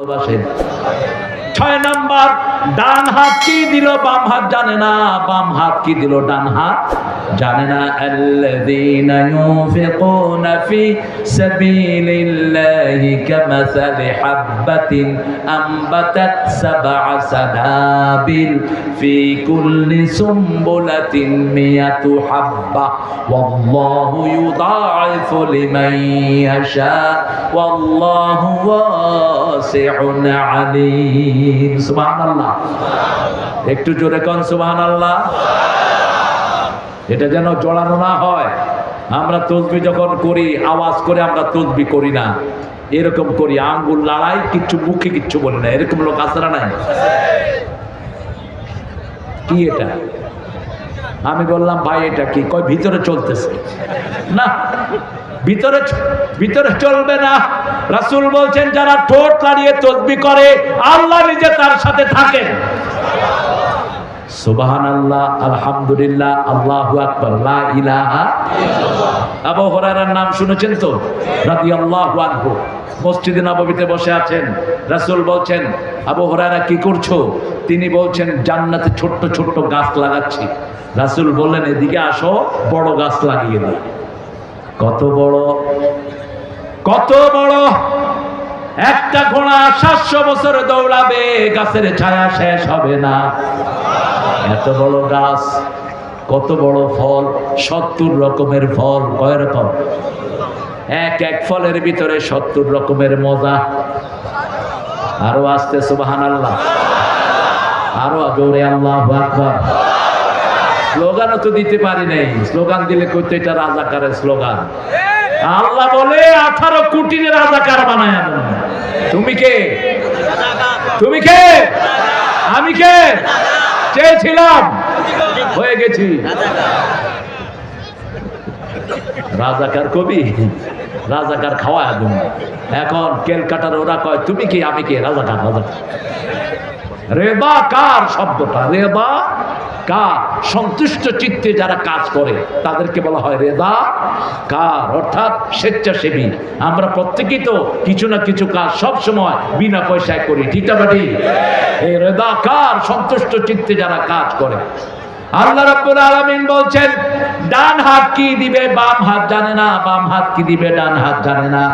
ভালোবাসেন ছয় নাম্বার, ডান হাত কি দিল, বাম হাত জানে না, বাম হাত কি দিল, ডান হাত জানে না। আল্লাযীনা ইউনফিকুনা ফি সাবিলিল্লাহি কামাসালি হাববাতিন আমবাতাত সাবআ সানাবিল ফি কুল্লি সুম্বুলাতিন মিয়াতু হাব্বা। ওয়াল্লাহু ইউদাঈফু লিমান ইয়াশা। ওয়াল্লাহু ওয়াসিউন আলীম। সুবহানাল্লাহ। একটু জোরে কোন, সুবহানাল্লাহ। এটা যেন জড়ানো না হয়। আমরা তসবি যখন করি, আওয়াজ করে আমরা তসবি করি না। এরকম করি, আঙ্গুল লড়াই, কিচ্ছু মুখে কিচ্ছু বলি না। এরকম লোক না নাই? কি এটা? আমি বললাম, ভাই, এটা কি? কয়, ভিতরে চলতেছে। না। ভিতরে ভিতরে চলবে না। রাসূল বলছেন, যারা ঠোঁট লাড়িয়ে তসবি করে, আল্লাহ নিজে তার সাথে থাকেন। আল্লাহ আল্লাহু ইলাহা নাম শুনেছেন তো? বসে আছেন। রাসূল বলছেন কি করছ? তিনি বলছেন, জান্নাতে ছোট্ট ছোট্ট গাছ লাগাচ্ছি। রাসূল বললেন, এদিকে আসো, বড় গাছ লাগিয়ে দিই। কত বড়? কত বড়? একটা ঘোড়া সাতশো বছর দৌড়াবে গাছের ছায়া শেষ হবে না। এত বড় গাছ কত বড় ফল সত্তর রকমের ফল কয় রকম? এক এক ফলের ভিতরে সত্তর রকমের মজা। আরও আসতে সুবাহান আল্লাহ আরও জোরে আল্লাহ আকবার। স্লোগানও তো দিতে পারি নাই। স্লোগান দিলে কইতো এটা রাজাকারের স্লোগান। আল্লাহ বলে, আঠারো কোটির রাজাকার বানায়। তুমি কে? তুমি কে? আমি কে? চেয়েছিলাম। হয়ে গেছি। রাজাকার কবি, রাজাকার খাওয়া একদম এখন কেলকাটার ওরা কয়, তুমি কি? আমি কে? রাজাকার রাজাকার। রেবা কার শব্দটা? রেবা কার সন্তুষ্ট চিত্তে যারা কাজ করে, তাদেরকে বলা হয় রেদা। কার অর্থাৎ স্বেচ্ছাসেবী। আমরা প্রত্যেকেই তো কিছু না কিছু কাজ সব সময় বিনা পয়সায় করি, ঠিক না বাটি? এই রেদা কার সন্তুষ্ট চিত্তে যারা কাজ করে? আল্লাহ রাব্বুল আলামিন বলছেন, ডান হাত কি দিবে, বাম হাত জানে না, বাম হাত কি দিবে, ডান হাত জানে না।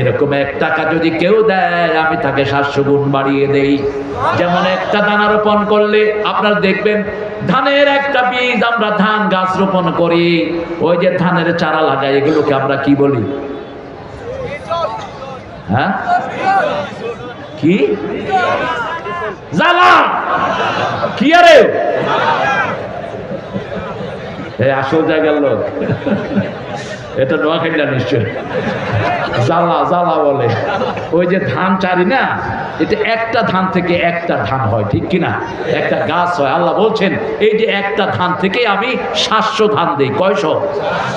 এরকম এক টাকা যদি কেউ দেয়, আমি তাকে সাতশো গুণ বাড়িয়ে দেই। যেমন একটা দানা রোপণ করলে, আপনারা দেখবেন, ধানের একটা বীজ আমরা ধান গাছ রোপণ করি। ওই যে ধানের চারা লাগাই, এগুলোকে আমরা কি বলি? হ্যাঁ? কি? জ্বালা! কি আরে? এই আসল জায়গার লোক। এটা নোয়াখাইলা নিশ্চয়। জ্বালা জ্বালা বলে। ওই যে ধান চারি না, এটা একটা ধান থেকে একটা ধান হয়, ঠিক কিনা? একটা গাছ হয়। আল্লাহ বলছেন, এই যে একটা ধান থেকে আমি সাতশো ধান দিই। কয়শো?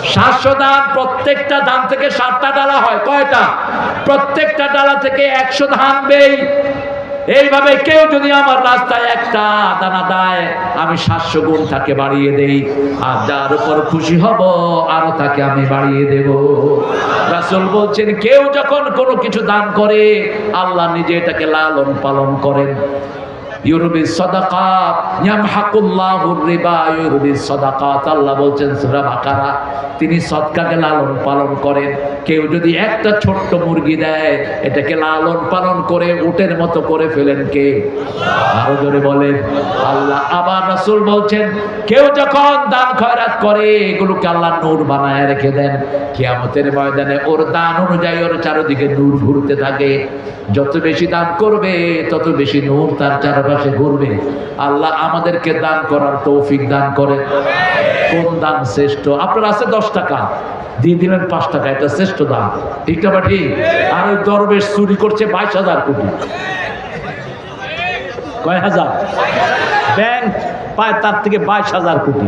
সাতশো ধান, প্রত্যেকটা ধান থেকে সাতটা ডালা হয়। কয়টা? প্রত্যেকটা ডালা থেকে একশো ধান দেই। এইভাবে কেউ যদি আমার রাস্তায় একটা দানা দেয়, আমি সাতশো গুণ তাকে বাড়িয়ে দেই। আর যার উপর খুশি হব, আরও তাকে আমি বাড়িয়ে দেব। রাসুল বলছেন, কেউ যখন কোনো কিছু দান করে, আল্লাহ নিজে এটাকে লালন পালন করেন। ইউরবি সাদাকাত ইয়ামহাকুল্লাহুর রিবা ইউরবি সাদাকাত। আল্লাহ বলছেন, সূরা বাকারা, তিনি সদকাকে লালন পালন করেন। কেউ যদি একটা ছোট্ট মুরগি দেয়, এটাকে লালন পালন করে উটের মতো করে ফেলেন কে? আরও জোরে বলেন, আল্লাহ। আবার রাসূল বলছেন, কেউ যখন দান খয়রাত করে, এগুলোকে আল্লাহ নূর বানায় রেখে দেন। কিয়ামতের ময়দানে ওর দান অনুযায়ী ওর চারিদিকে নূর ঘুরতে থাকে। যত বেশি দান করবে, তত বেশি নূর তার চারপাশে ঘুরবে। আল্লাহ আমাদেরকে দান করার তৌফিক দান করে। কোন দান শ্রেষ্ঠ? আপনার আছে দশ টাকা। দিয়ে দিলেন পাঁচ টাকা, এটা শ্রেষ্ঠ দান। ঠিক না বা ঠিক আর ওই দরবেশ চুরি করছে বাইশ হাজার কোটি। কয় হাজার? ব্যাংক পায় তার থেকে বাইশ হাজার কোটি।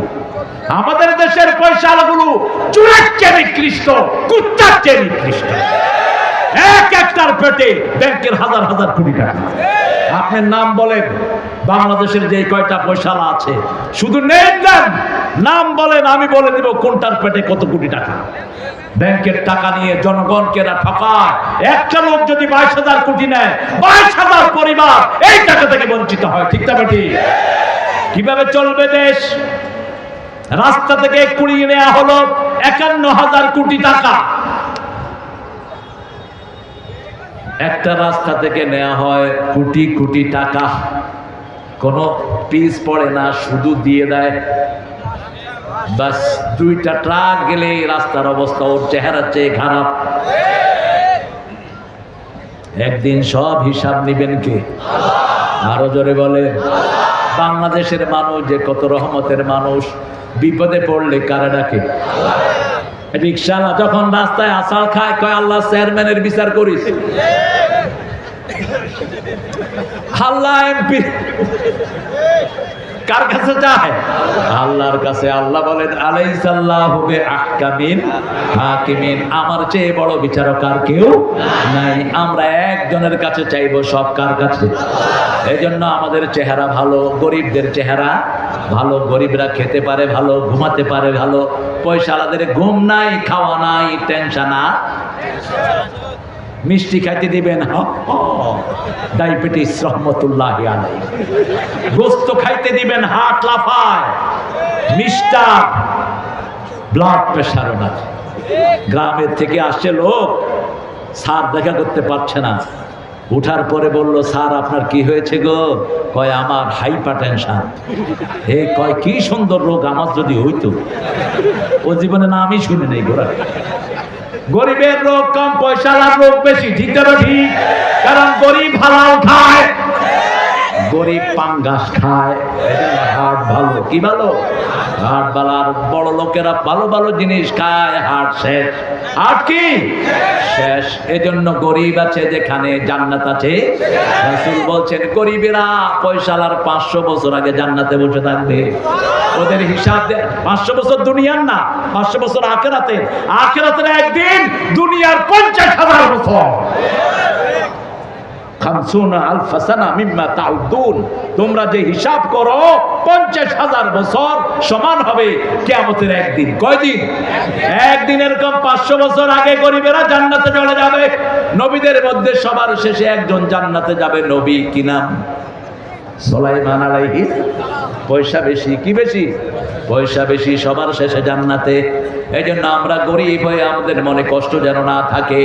আমাদের দেশের পয়সাগুলো চুরের চেয়ে নিকৃষ্ট কুত্তার চেয়ে নিকৃষ্ট। এক একটার পেটে ব্যাংকের হাজার হাজার কোটি টাকা। আপনার নাম বলেন, বাংলাদেশের যে কয়টা পয়সালা আছে। শুধু নেন নাম বলেন, আমি বলে দিব কোনটার পেটে কত কোটি টাকা। ব্যাংকের টাকা নিয়ে জনগণকে এরা ঠকায়। একটা লোক যদি বাইশ হাজার কোটি নেয়, বাইশ হাজার পরিবার এই টাকা থেকে বঞ্চিত হয়। ঠিক না বেটি? কীভাবে চলবে দেশ? রাস্তা থেকে কুড়িয়ে নেওয়া হলো একান্ন হাজার কোটি টাকা। একটা রাস্তা থেকে নেওয়া হয় কোটি কোটি টাকা। কোনো পিস পড়ে না, শুধু দিয়ে দেয়। বাস, দুইটা ট্রাক গেলে রাস্তার অবস্থা, ওর চেহারা চেয়ে খারাপ। একদিন সব হিসাব নিবেন কে? আরও জোরে বলে বাংলাদেশের মানুষ যে কত রহমতের মানুষ, বিপদে পড়লে কারা ডাকে রিক্সাওয়ালা যখন রাস্তায় আসাল খায়, কয়, আল্লাহ চেয়ারম্যানের বিচার করিস। আল্লাহ এমপি কার কাছে যায়? আল্লাহর কাছে। আল্লাহ বলেন, আলাইসাল্লাহু বিআহকামিন হাকিমিন। আমার চেয়ে বড় বিচারক আর কেউ নাই। আমরা একজনের কাছে চাইব সব কার কাছে? এজন্য আমাদের চেহারা ভালো, গরিবদের চেহারা ভালো। গরিবরা খেতে পারে ভালো, ঘুমাতে পারে ভালো। পয়সালাদের ঘুম নাই, খাওয়া নাই টেনশন আর মিষ্টি খাইতে দিবেন ডায়াবেটিস রহমতুল্লাহ আলাই গোস্ত খাইতে দিবেন, হাট লাফায়। মিষ্টার ব্লাড প্রেশার ওনার গ্রামের থেকে আসছে লোক স্যার দেখা করতে পারছে না। উঠার পরে বলল, স্যার, আপনার কি হয়েছে গো? কয়, আমার হাইপার টেনশন হে কয়, কি সুন্দর রোগ, আমার যদি হইতো? ও জীবনে না, আমি শুনি নেই গোড়া গরিবের রোগ কম পয়সালার রোগ বেশি, ঠিক না ঠিক? কারণ গরিব হালাল খায়, গরিব পাঙ্গাস খায়। হাট ভালো, কি ভালো? হাট ভালো, আর বড় লোকেরা ভালো ভালো জিনিস খায়, হাট শেষ। হাট কি? শেষ। এজন্য গরিব আছে যেখানে জান্নাত আছে। রাসূল বলছেন, গরিবেরা পয়সালার পাঁচশো বছর আগে জান্নাতে বসে থাকবে। ওদের হিসাব দে- পাঁচশো বছর দুনিয়ার না, পাঁচশো বছর আখেরাতে আখেরাতের একদিন দুনিয়ার পঞ্চাশ হাজার বছর। তোমরা যে হিসাব করো, পঞ্চাশ হাজার বছর সমান হবে কেয়ামতের একদিন। কয়দিন? একদিন এরকম পাঁচশো বছর আগে গরিবেরা জান্নাতে চলে যাবে। নবীদের মধ্যে সবার শেষে একজন জান্নাতে যাবে নবী কি নাম? সোলাইমান পয়সা বেশি, কি বেশি? পয়সা বেশি সবার শেষে জান্নাতে। এই জন্য আমরা গরিব হয়ে আমাদের মনে কষ্ট যেন না থাকে।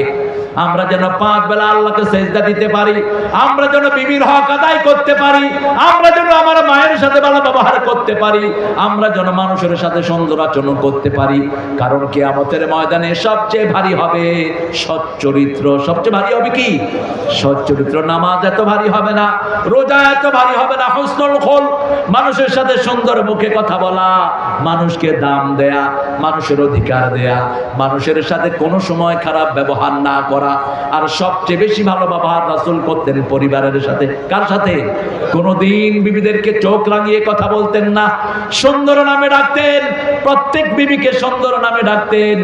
আমরা যেন পাঁচ বেলা আল্লাহকে সেজদা দিতে পারি, আমরা যেন বিবির হক আদায় করতে পারি, আমরা যেন আমার মায়ের সাথে ভালো ব্যবহার করতে পারি, আমরা যেন মানুষের সাথে সুন্দর আচরণ করতে পারি। কারণ কি আমাদের ময়দানে সবচেয়ে ভারী হবে সচ্চরিত্র সবচেয়ে ভারী হবে কি? সচ্চরিত্র নামাজ এত ভারী হবে না, রোজা এত ভারী হবে না, হুসনুল খোল। মানুষের সাথে সুন্দর মুখে কথা বলা, মানুষকে দাম দেয়া, মানুষের অধিকার দেয়া, মানুষের সাথে কোনো সময় খারাপ ব্যবহার না করা, আর সবচেয়ে বেশি ভালো ব্যবহার রাসূল করতেন পরিবারের সাথে। কার সাথে? কোনোদিন বিবিদেরকে চোখ রাঙিয়ে কথা বলতেন না। সুন্দর নামে ডাকতেন, প্রত্যেক বিবিকে সুন্দর নামে ডাকতেন।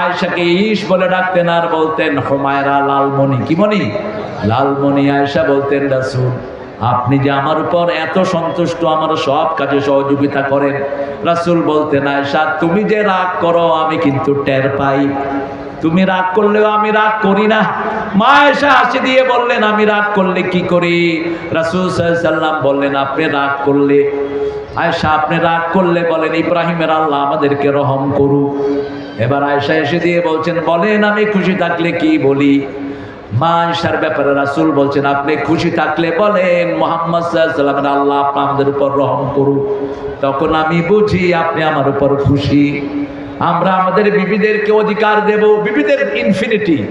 আয়েশাকে ইস বলে ডাকতেন আর বলতেন, হুমায়রা লালমণি। কি মণি? লালমণি আয়েশা বলতেন, রাসূল আপনি যে আমার উপর এত সন্তুষ্ট, আমার সব কাজে সহযোগিতা করেন। রাসূল বলতেন, আয়েশা, তুমি যে রাগ করো, আমি কিন্তু টের পাই। তুমি রাগ করলেও আমি রাগ করি না। মা এসে হাসি দিয়ে বললেন, আমি রাগ করলে কি করি? রাসূল সাল্লাম বললেন, আপনি রাগ করলে আয়েশা, আপনি রাগ করলে, বলেন, ইব্রাহিমের আল্লাহ আমাদেরকে রহম করুক। এবার আয়েশা এসে দিয়ে বলছেন, বলেন, আমি খুশি থাকলে কি বলি? মা ব্যাপারে রাসূল বলছেন, আপনি খুশি থাকলে বলেন, মোহাম্মদ সাল্লামের আল্লাহ আমাদের উপর রহম করুক। তখন আমি বুঝি আপনি আমার উপর খুশি। আমরা আমাদের বিবিদেরকে অধিকার দেব, বিবিদের ইনফিনিটি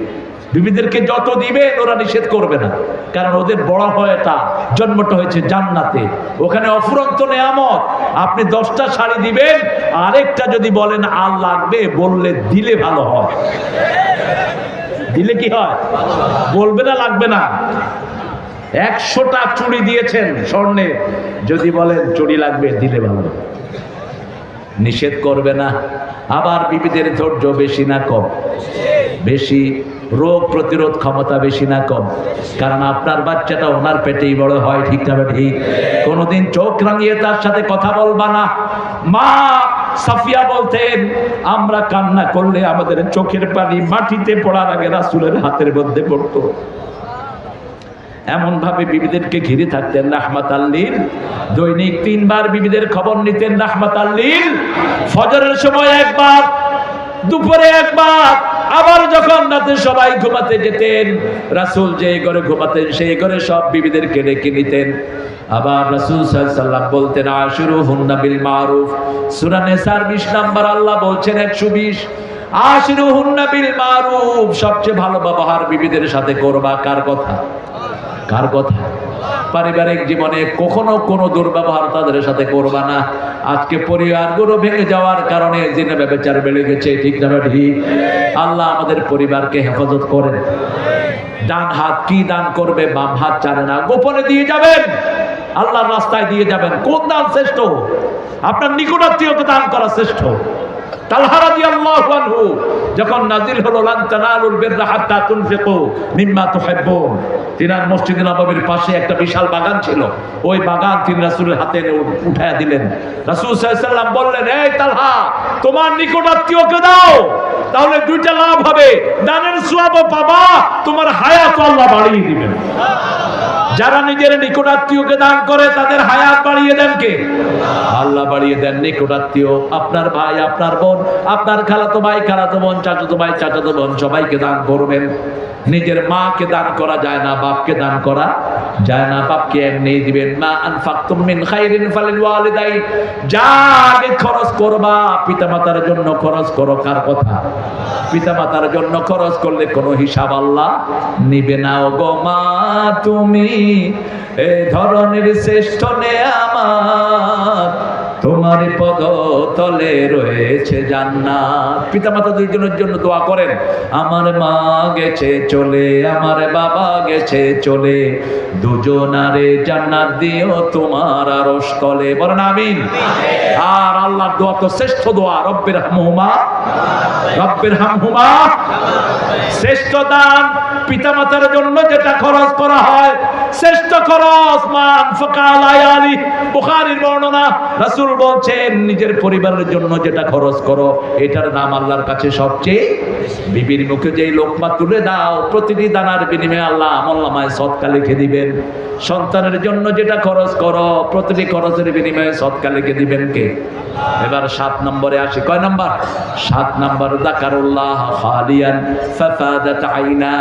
বিবিদেরকে যত দিবেন, ওরা নিষেধ করবে না। কারণ ওদের বড় হয়টা, জন্মটা হয়েছে জান্নাতে। ওখানে অফুরন্ত নেয়ামত। আপনি দশটা শাড়ি দিবেন, আরেকটা যদি বলেন আর লাগবে, বললে দিলে ভালো হয়। দিলে কি হয়? বলবে না, লাগবে না। একশোটা চুড়ি দিয়েছেন স্বর্ণে। যদি বলেন চুড়ি লাগবে, দিলে ভালো। নিষেধ করবে না। আবার বিবিদের ধৈর্য বেশি না কম। বেশি রোগ প্রতিরোধ ক্ষমতা বেশি না কম। কারণ আপনার বাচ্চাটা ওনার পেটেই বড় হয়, ঠিক না ঠিক? কোনোদিন চোখ রাঙিয়ে তার সাথে কথা বলবা না। মা সাফিয়া বলতেন, আমরা কান্না করলে আমাদের চোখের পানি মাটিতে পড়ার আগে রাসুলের হাতের মধ্যে পড়তো। এমন ভাবে বিবিদেরকে ঘিরে থাকতেন রাহমাত আল্লীর দৈনিক তিনবার বিবিদের খবর নিতেন রাহমাত আল্লীর ফজরের সময় একবার, দুপুরে একবার, আবার যখন রাতে সবাই ঘুমাতে যেতেন, রাসূল যে ঘরে ঘুমাতেন সেই ঘরে সব বিবিদেরকে ডেকে নিতেন। আবার রাসূল সাল্লাল্লাহু বলতেন আশুরু হুন্না বিল মারুফ। সূরা নিসার 20 নাম্বার আল্লাহ বলছেন 120 আশুরু হুন্না বিল মারুফ। সবচেয়ে ভালো ব্যবহার বিবিদের সাথে করবা কার কথা? কার কথা? পারিবারিক জীবনে কখনো কোনো দুর্ব্যবহার তাদের সাথে করবা না। আজকে পরিবারগুলো ভেঙে যাওয়ার কারণে জিনে ব্যবচার বেড়ে গেছে, ঠিক না ঠিক আল্লাহ আমাদের পরিবারকে হেফাজত করেন। ডান হাত কি দান করবে, বাম হাত চারে না। গোপনে দিয়ে যাবেন। আল্লাহর রাস্তায় দিয়ে যাবেন। কোন দান শ্রেষ্ঠ? আপনার নিকটাত্মীয়কে দান করা শ্রেষ্ঠ। যখন পাশে একটা বিশাল বাগান ছিল। ওই বাগান হাতে উঠায়া দিলেন। বললেন তালহা, তোমার দাও, তাহলে দুইটা লাভ হবে। দানের সওয়াবও পাবা, তোমার হায়াত আল্লাহ বাড়িয়ে দিবেন। যারা নিজের নিকটাত্মীয়কে দান করে, তাদের হায়াত বাড়িয়ে দেন কে? আল্লাহ বাড়িয়ে দেন নিকটাত্মীয়। আপনার ভাই, আপনার বোন, আপনার খালাতো ভাই, খালাতো বোন, চাচাতো ভাই, চাচাতো বোন, সবাইকে দান করবেন। নিজের মাকে দান করা যায় না, বাপকে দান করা যায় না। বাপকে এমনি দিবেন, মা আনফাকতুম মিন খাইরিন ফালিল ওয়ালিদাইন যা আগে খরচ করবা, পিতামাতার জন্য খরচ করো, কার কথা? পিতামাতার জন্য খরচ করলে কোনো হিসাব আল্লাহ নিবে না। গো মা, তুমি এ ধরনের শ্রেষ্ঠ নে আমার তোমার পদ তলে রয়েছে জান্নাত। পিতামাতা দুইজনের জন্য দোয়া করেন, আমার মা গেছে চলে, আমার বাবা গেছে চলে, দুজনারে জান্নাত দিও তোমার আরশ তলে বলেন আমিন। আর আল্লাহর দোয়া তো শ্রেষ্ঠ দোয়া, রব্বের হামহুমা রব্বের হামহুমা। শ্রেষ্ঠ দান পিতামাতার জন্য যেটা খরচ করা হয় শ্রেষ্ঠ খরচ, মান ফকাল আয়ালি বুখারীর বর্ণনা, রাসূল বলছেন, নিজের পরিবারের জন্য যেটা খরচ করো, এটার নাম আল্লাহর কাছে সবচেয়ে বিবির মুখে যেই লোকমা তুলে দাও, প্রতিটি দানার বিনিময়ে আল্লাহ আমল্লামায় সৎকা লিখে দিবেন। সন্তানের জন্য যেটা খরচ করো, প্রতিটি খরচের বিনিময়ে সৎকা লিখে দিবেন কে? এবার সাত নম্বরে আসি। কয় নম্বর? সাত নম্বর, দাকারুল্লাহ খালিয়ান ফাফাদাত আইনা।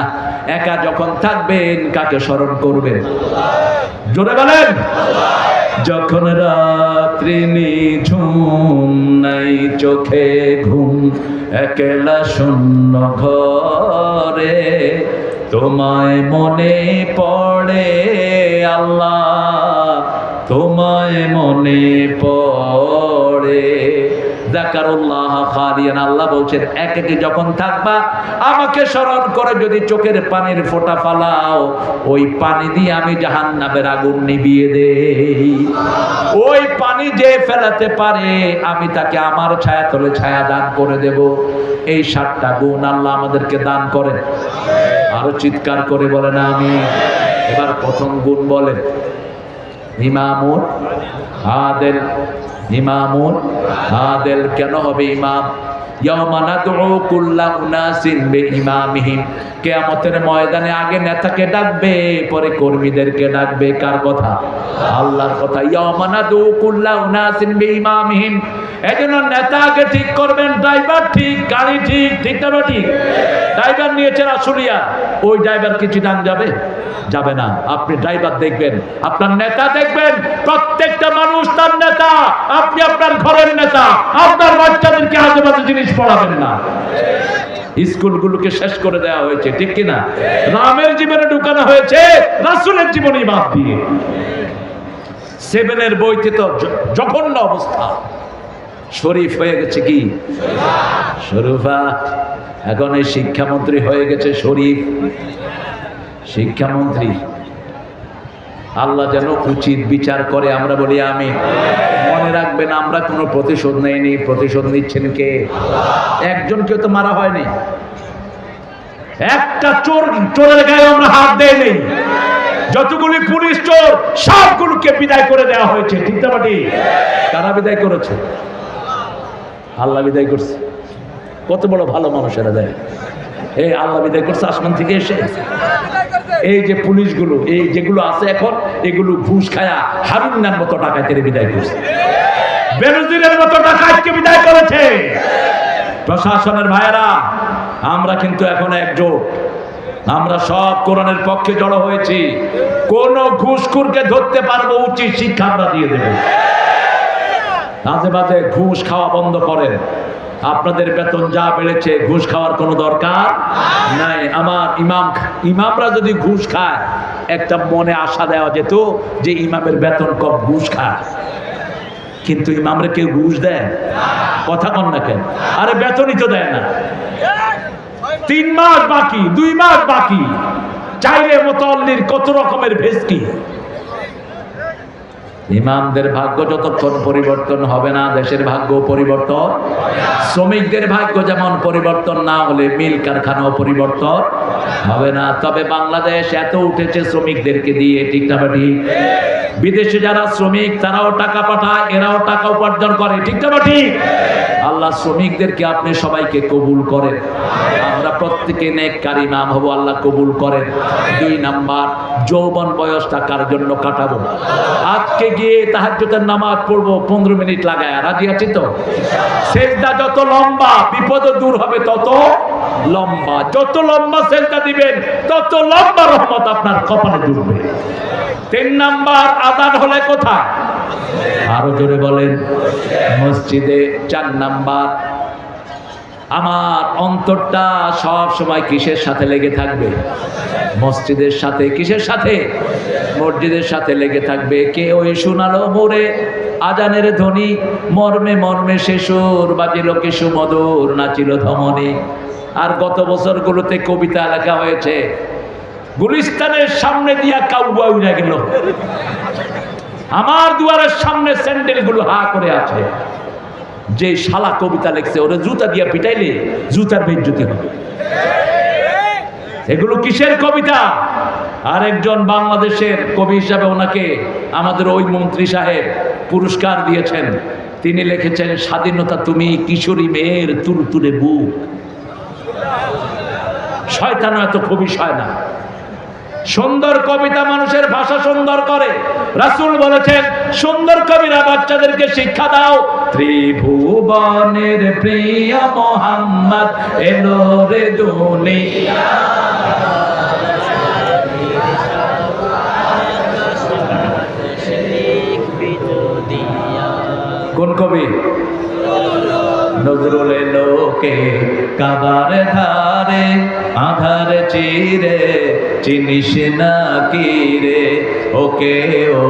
একা যখন থাকবেন, কাকে স্মরণ করবেন? জোরে বলেন। যখন রাত্রি নিঝুম নাই, চোখে ঘুম, একলা শূন্য ঘরে, তোমায় মনে পড়ে আল্লাহ, তোমায় মনে পড়ে। আল্লাহ বলছেন, এক একে যখন থাকবা, আমাকে স্মরণ করে যদি চোখের পানির ফালাও, ওই পানি দিয়ে আমি আগুন দেই। ওই পানি যে ফেলাতে পারে, আমি তাকে আমার ছায়া তলে ছায়া দান করে দেব। এই সাতটা গুণ আল্লাহ আমাদেরকে দান করেন। আরও চিৎকার করে বলেন আমি এবার প্রথম গুণ বলেন, ইমামুন আদেল ইমামুন আদেল কেন হবে ইমাম? ময়দানে আগে নেতাকে ডাকবে, পরে কর্মীদেরকে ডাকবে। কার কথা? আল্লাহর কথা। এজন্য নেতা আগে ঠিক করবেন, ড্রাইভার ঠিক, গাড়ি ঠিক ঠিক। না ঠিক ড্রাইভার ওই ড্রাইভার কি চিটাং যাবে? যাবে না। আপনি ড্রাইভার দেখবেন, আপনার নেতা দেখবেন, প্রত্যেকটা মানুষ তার নেতা। আপনি আপনার ঘরের নেতা, আপনার বাচ্চাদেরকে আজে বাজে পড়াবেন না। স্কুলগুলোকে শেষ করে দেওয়া হয়েছে, ঠিক কিনা? রামের জীবনে ঢুকানো হয়েছে, রাসুলের জীবনে বাদ দিয়ে। সেভেনের বইতে তো জঘন্য অবস্থা। শরীফ হয়ে গেছে কি? শরীফা, এখন এই শিক্ষামন্ত্রী হয়ে গেছে শরীফ। শিক্ষামন্ত্রী। আল্লাহ যেন উচিত বিচার করে, আমরা বলি আমি মনে রাখবেন, আমরা কোনো প্রতিশোধ নেইনি। প্রতিশোধ নিচ্ছেন কে? একজনকে তো মারা হয়নি। একটা চোর, চোরের গায়ে আমরা হাত দেয় নেই যতগুলি পুলিশ চোর, সবগুলোকে বিদায় করে দেওয়া হয়েছে, ঠিক কারা বিদায় করেছে? আল্লাহ বিদায় করছে। কত বড় ভালো মানুষেরা দেয়। এই আল্লাহ বিদায় করছে, আসমান থেকে এসে। এই যে পুলিশগুলো এই যেগুলো আছে এখন এগুলো ঘুষ খায়া হারুন্নার মতো টাকাতে বিদায় করছে। বেনজিরের মতো ডাকাতকে বিদায় করেছে। প্রশাসনের ভাইয়েরা আমরা কিন্তু এখন একজোট। আমরা সব কোরআনের পক্ষে জড়ো হয়েছি। কোন ঘুষখুরকে ধরতে পারব উচিত শিক্ষা আমরা দিয়ে দেব। মাঝে মাঝে ঘুষ খাওয়া বন্ধ করেন। আপনাদের বেতন যা বেড়েছে, ঘুষ খাওয়ার কোনো দরকার নাই। আমার ইমাম, ইমামরা যদি ঘুষ খায়, একটা মনে আশা দেওয়া যেত যে ইমামের বেতন কম, ঘুষ খায়। কিন্তু ইমামরা কেউ ঘুষ দেয়? কথা কন না কেন? আরে বেতনই তো দেয় না। তিন মাস বাকি, দুই মাস বাকি। চাইলে মতল্লির কত রকমের ভেস্কি? ইমামদের ভাগ্য যতক্ষণ পরিবর্তন হবে না, দেশের ভাগ্য পরিবর্তন শ্রমিকদের ভাগ্য যেমন পরিবর্তন না হলে মিল কারখানাও পরিবর্তন হবে না। তবে বাংলাদেশ এত উঠেছে শ্রমিকদেরকে দিয়ে, ঠিক না বিদেশে যারা শ্রমিক, তারাও টাকা পাঠায়, এরাও টাকা উপার্জন করে। ঠিক না ঠিক আল্লাহ শ্রমিকদেরকে আপনি সবাইকে কবুল করেন। আমরা প্রত্যেকে নেককারী নাম হব, আল্লাহ কবুল করেন। দুই নাম্বার, যৌবন বয়সটা কার জন্য কাটাবো? আজকে গিয়ে তাহাজ্জুদের নামাজ পড়ব, পনেরো মিনিট লাগায়। রাজি আছি তো? সেজদা যত লম্বা, বিপদ দূর হবে তত লম্বা। যত লম্বা সেজদা দিবেন, তত লম্বা রহমত আপনার কপালে জুড়বে। তিন নাম্বার আদান হলে কোথায়? আরও জোরে বলেন, মসজিদে চার নাম্বার। আমার অন্তরটা সব সময় কিসের সাথে লেগে থাকবে? মসজিদের সাথে, কিসের সাথে? মসজিদের সাথে লেগে থাকবে। কে ওই শোনালো মোরে আজানের ধ্বনি, মর্মে মর্মে শেষর বাজিল কে সুমধুর, নাচিল ধমনি। আর গত বছরগুলোতে কবিতা লেখা হয়েছে গুলিস্তানের সামনে দিয়া কাউয়া উড়ে গেল। আমার দুয়ারের সামনে স্যান্ডেলগুলো হা করে আছে। যে শালা কবিতা লিখছে, ওরে জুতা দিয়া পিটাইলে জুতার বেজ্জতি হবে। এগুলো কিসের কবিতা? আরেকজন বাংলাদেশের কবি হিসাবে ওনাকে আমাদের ওই মন্ত্রী সাহেব পুরস্কার দিয়েছেন। তিনি লিখেছেন, স্বাধীনতা তুমি কিশোরী মেয়ের তুলতুলে বুক। শয়তান এত কবি হয় না সুন্দর কবিতা মানুষের ভাষা সুন্দর করে। রাসুল বলেছেন, সুন্দর কবিরা বাচ্চাদেরকে শিক্ষা দাও। ত্রিভুবনের প্রিয় মোহাম্মদ এলো রে কোন কবি? নজরুল লোকে কাবার ধারে, আধার চিরে চিনিস না কি রে? ওকে ও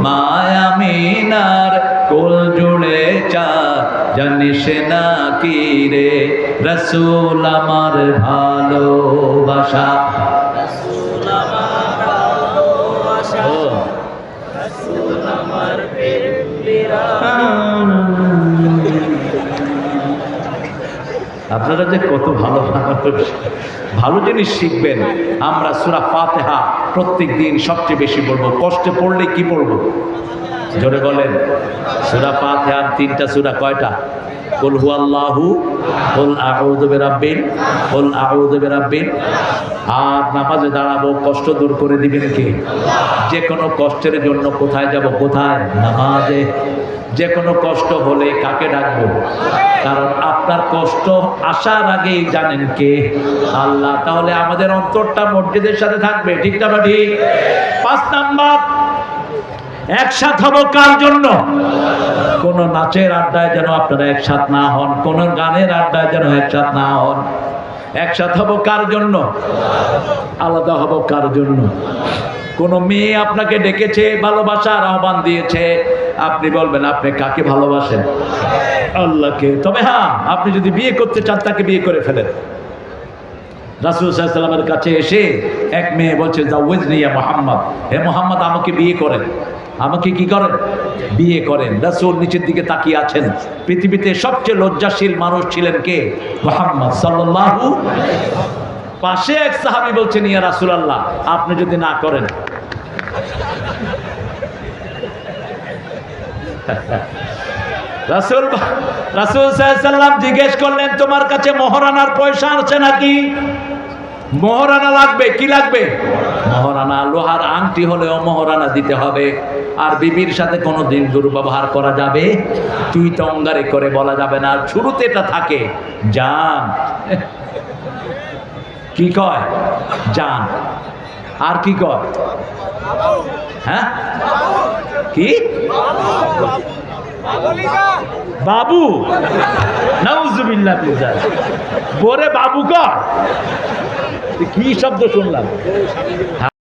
মায়া মিনার কোল জুড়ে চা। জানিস না কি রে? রসুল আমার ভালোবাসা। আপনারা যে কত ভালো মানুষ। ভালো জিনিস শিখবেন। আমরা সুরা ফাতেহা প্রত্যেক দিন সবচেয়ে বেশি বলব কষ্টে পড়লে কি পড়ব? জোরে বলেন। সুরা ফাতেহার তিনটা, সুরা কয়টা? কুল হু আল্লাহু কুল আউযু বিরাব্বিন কুল আউযু বিরাব্বিন আর নামাজে দাঁড়াবো, কষ্ট দূর করে দিবেন কে? যে কোনো কষ্টের জন্য কোথায় যাব? কোথায়? নামাজে। যে কোনো কষ্ট হলে কাকে ডাকবো? কারণ আপনার কষ্ট আসার আগেই জানেন কে? আল্লাহ। তাহলে আমাদের অন্তরটা মসজিদের সাথে থাকবে, ঠিক না ঠিক? পাঁচ নাম্বার। একসাথ হব কার জন্য? কোন নাচের আড্ডায় যেন আপনারা একসাথ না হন, কোন গানের আড্ডায় যেন একসাথ না হন। একসাথ হব কার জন্য? আলাদা হব কার জন্য? কোন মেয়ে আপনাকে ডেকেছে, ভালোবাসার আহ্বান দিয়েছে, আপনি বলবেন, আপনি কাকে ভালোবাসেন? আল্লাহকে। তবে হ্যাঁ আপনি যদি বিয়ে করতে চান, তাকে বিয়ে করে ফেলেন। রাসুল সাল্লামের কাছে এসে এক মেয়ে বলছে জাউজ নিয়া মোহাম্মদ। হে মোহাম্মদ, আমাকে বিয়ে করেন। আমাকে কি করেন? বিয়ে করেন। রাসুল নিচের দিকে তাকিয়ে আছেন। পৃথিবীতে সবচেয়ে লজ্জাশীল মানুষ ছিলেন কে? মোহাম্মদ সাল্লাল্লাহু পাশে এক সাহাবি বলছেন, ইয়া রাসূলুল্লাহ, আপনি যদি না করেন। রাসূল রাসূল জিজ্ঞেস করলেন, তোমার কাছে মহারানার পয়সা আছে নাকি? মহারানা লাগবে, কি লাগবে? মহারানা, লোহার আংটি হলেও মহারানা দিতে হবে। আর বিবির সাথে কোনো দিন দুর্ব্যবহার করা যাবে? তুই তো অঙ্গারে করে বলা যাবে না শুরুতে এটা থাকে, জান। কি কয়? জান। আর কি কয়? হ্যাঁ? কি? বাবু। নাউজুবিল্লাহ বাবু কর। কি শব্দ শুনলাম?